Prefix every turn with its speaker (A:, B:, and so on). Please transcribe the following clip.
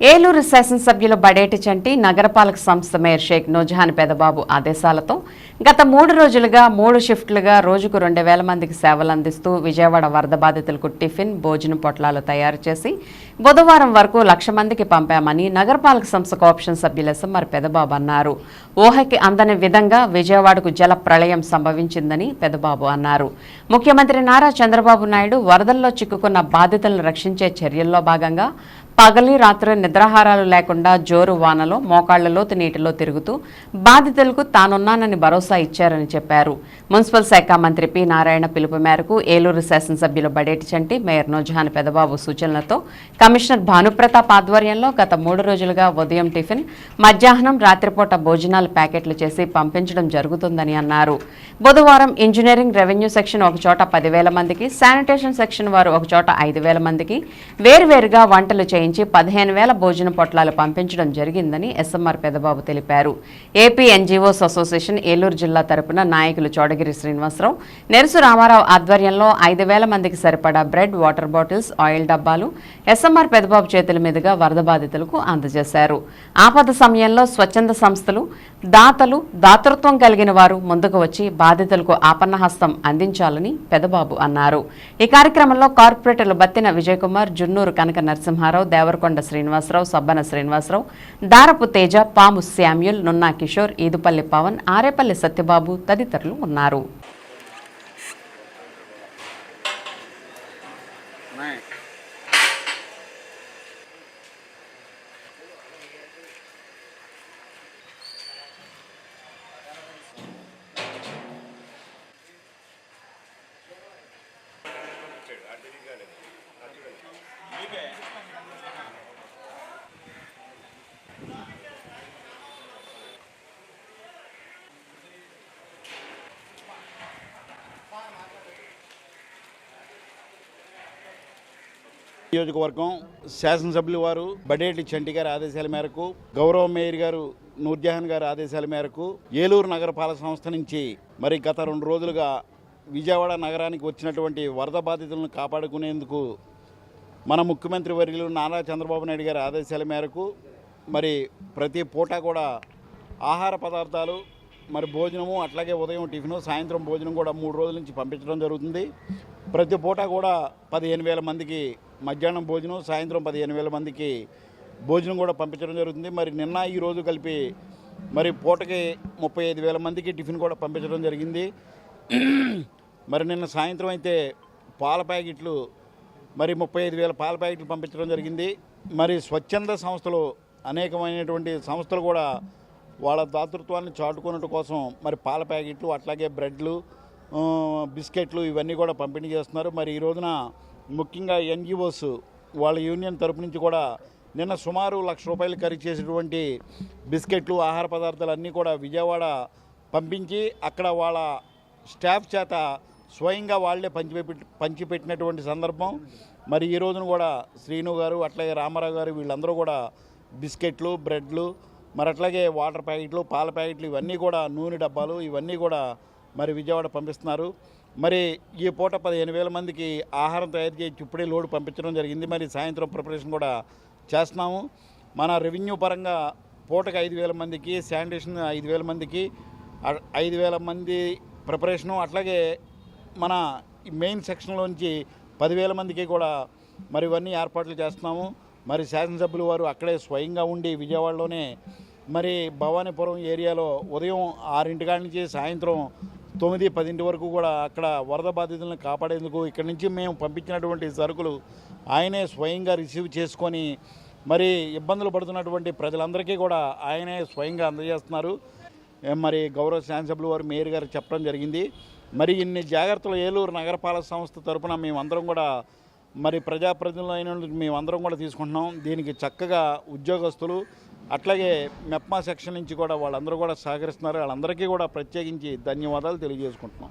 A: ఏలూరు శాసనసభ్యులు బడేటి చంటి నగరపాలక సంస్థ మేయర్ షేక్ నూజహాన్ పెదబాబు ఆదేశాలతో గత మూడు రోజులుగా మూడు షిఫ్ట్లుగా రోజుకు రెండు వేల మందికి సేవలు అందిస్తూ విజయవాడ వరద బాధితులకు టిఫిన్ భోజనం పొట్లాలు తయారు చేసి బుధవారం వరకు లక్ష మందికి పంపామని నగరపాలక సంస్థ కోఆప్షన్ సభ్యులు ఎస్ఎంఆర్ పెదబాబు అన్నారు. ఊహకి అందని విధంగా విజయవాడకు జల ప్రళయం సంభవించిందని పెదబాబు అన్నారు. ముఖ్యమంత్రి నారా చంద్రబాబు నాయుడు వరదల్లో చిక్కుకున్న బాధితులను రక్షించే చర్యల్లో భాగంగా పగలి రాత్రి నిద్రాహారాలు లేకుండా జోరు వానలో మోకాళ్ళ లోతు నీటిలో తిరుగుతూ బాధితులకు తానున్నానని భరోసా ఇచ్చారని చెప్పారు. మున్సిపల్ శాఖ మంత్రి పి నారాయణ పిలుపు మేరకు ఏలూరు శాసనసభ్యులు బడేటి చంటి మేయర్ నోజాన్ పెదబాబు సూచనలతో కమిషనర్ భానుప్రతాప్ ఆధ్వర్యంలో గత మూడు రోజులుగా ఉదయం టిఫిన్ మధ్యాహ్నం రాత్రిపూట భోజనాలు ప్యాకెట్లు చేసి పంపించడం జరుగుతుందని అన్నారు. బుధవారం ఇంజనీరింగ్ రెవెన్యూ సెక్షన్ ఒక చోట పదివేల మందికి శానిటేషన్ సెక్షన్ వారు ఒకచోట ఐదు వేల మందికి వేర్వేరుగా వంటలు చేయించి పదిహేను వేల భోజన పొట్లాలు పంపించడం జరిగిందని ఎస్ఎంఆర్ పెదబాబు తెలిపారు. ఏపీ ఎన్జీఓస్ అసోసియేషన్ ఏలూరు జిల్లా తరపున నాయకులు చోడగిరి శ్రీనివాసరావు నెరసు రామారావు ఆధ్వర్యంలో ఐదు వేల మందికి సరిపడా బ్రెడ్ వాటర్ బాటిల్స్ ఆయిల్ డబ్బాలు ఎస్ఎంఆర్ పెదబాబు చేతుల మీదుగా వరద బాధితులకు అందజేశారు. ఆపద సమయంలో స్వచ్ఛంద సంస్థలు దాతలు దాతృత్వం కలిగిన వారు ముందుకు వచ్చి బాధితులకు ఆపన్నహస్తం అందించాలని పెదబాబు అన్నారు. ఈ కార్యక్రమంలో కార్పొరేటర్లు బత్తిన విజయ్ కుమార్ జున్నూరు కనక నరసింహారావు దేవరకొండ శ్రీనివాసరావు సబ్బన శ్రీనివాసరావు దారపు తేజ పాము శామ్యుల్ నున్నా కిషోర్ ఈదుపల్లి పవన్ ఆరేపల్లి సత్యబాబు తదితరులు ఉన్నారు.
B: నియోజకవర్గం శాసనసభ్యులు వారు బడేటి చంటి గారి ఆదేశాల మేరకు గౌరవ మేయర్ గారు నూర్జహాన్ గారి ఆదేశాల మేరకు ఏలూరు నగరపాలక సంస్థ నుంచి మరి గత రెండు రోజులుగా విజయవాడ నగరానికి వచ్చినటువంటి వరద బాధితులను కాపాడుకునేందుకు మన ముఖ్యమంత్రి వర్యులు నారా చంద్రబాబు నాయుడు గారి ఆదేశాల మేరకు మరి ప్రతి పూట కూడా ఆహార పదార్థాలు మరి భోజనము అట్లాగే ఉదయం టిఫిన్ సాయంత్రం భోజనం కూడా మూడు రోజుల నుంచి పంపించడం జరుగుతుంది. ప్రతి పూట కూడా పదిహేను వేల మందికి మధ్యాహ్నం భోజనం సాయంత్రం పదిహేను వేల మందికి భోజనం కూడా పంపించడం జరుగుతుంది. మరి నిన్న ఈ రోజు కలిపి మరి పూటకి ముప్పై ఐదు వేల మందికి టిఫిన్ కూడా పంపించడం జరిగింది. మరి నిన్న సాయంత్రం అయితే పాల ప్యాకెట్లు మరి ముప్పై ఐదు వేల పాల ప్యాకెట్లు పంపించడం జరిగింది. మరి స్వచ్ఛంద సంస్థలు అనేకమైనటువంటి సంస్థలు కూడా వాళ్ళ దాతృత్వాన్ని చాటుకున్నట్టు కోసం మరి పాల ప్యాకెట్లు అట్లాగే బ్రెడ్లు బిస్కెట్లు ఇవన్నీ కూడా పంపిణీ చేస్తున్నారు. మరి ఈ రోజున ముఖ్యంగా ఎన్జిఓస్ వాళ్ళ యూనియన్ తరపు నుంచి కూడా నిన్న సుమారు లక్ష రూపాయలు ఖరీదు చేసినటువంటి బిస్కెట్లు ఆహార పదార్థాలు అన్నీ కూడా విజయవాడ పంపించి అక్కడ వాళ్ళ స్టాఫ్ చేత స్వయంగా వాళ్ళే పంచిపెట్టి పంచిపెట్టినటువంటి సందర్భం. మరి ఈ రోజున కూడా శ్రీను గారు అట్లాగే రామారావు గారు వీళ్ళందరూ కూడా బిస్కెట్లు బ్రెడ్లు మరి అట్లాగే వాటర్ ప్యాకెట్లు పాల ప్యాకెట్లు ఇవన్నీ కూడా నూనె డబ్బాలు ఇవన్నీ కూడా మరి విజయవాడ పంపిస్తున్నారు. మరి ఈ పూట పదిహేను వేల మందికి ఆహారం తయారు చేసి ఇప్పుడే లోడ్ పంపించడం జరిగింది. మరి సాయంత్రం ప్రిపరేషన్ కూడా చేస్తున్నాము. మన రెవెన్యూ పరంగా పూటకు ఐదు వేల మందికి శానిటేషన్ ఐదు వేల మందికి ఐదు వేల మంది ప్రిపరేషను అట్లాగే మన మెయిన్ సెక్షన్లోంచి పదివేల మందికి కూడా మరి ఇవన్నీ ఏర్పాట్లు చేస్తున్నాము. మరి శాసనసభ్యులు వారు అక్కడే స్వయంగా ఉండి విజయవాడలోనే మరి భవానీపురం ఏరియాలో ఉదయం ఆరింటి కాడి నుంచి సాయంత్రం తొమ్మిది పదింటి వరకు కూడా అక్కడ వరద బాధితులను కాపాడేందుకు ఇక్కడి నుంచి మేము పంపించినటువంటి సరుకులు ఆయనే స్వయంగా రిసీవ్ చేసుకొని మరి ఇబ్బందులు పడుతున్నటువంటి ప్రజలందరికీ కూడా ఆయనే స్వయంగా అందజేస్తున్నారు. మరి గౌరవ శాసనసభ్యులు వారు మేయర్ గారు చెప్పడం జరిగింది. మరి ఇన్ని జాగ్రత్తలు ఏలూరు నగరపాలక సంస్థ తరపున మేమందరం కూడా మరి ప్రజాప్రతినిధులు అయిన మేమందరం కూడా తీసుకుంటున్నాం. దీనికి చక్కగా ఉద్యోగస్తులు అట్లాగే మెప్మా సెక్షన్ నుంచి కూడా వాళ్ళందరూ కూడా సహకరిస్తున్నారు. వాళ్ళందరికీ కూడా ప్రత్యేకించి ధన్యవాదాలు తెలియజేసుకుంటున్నాం.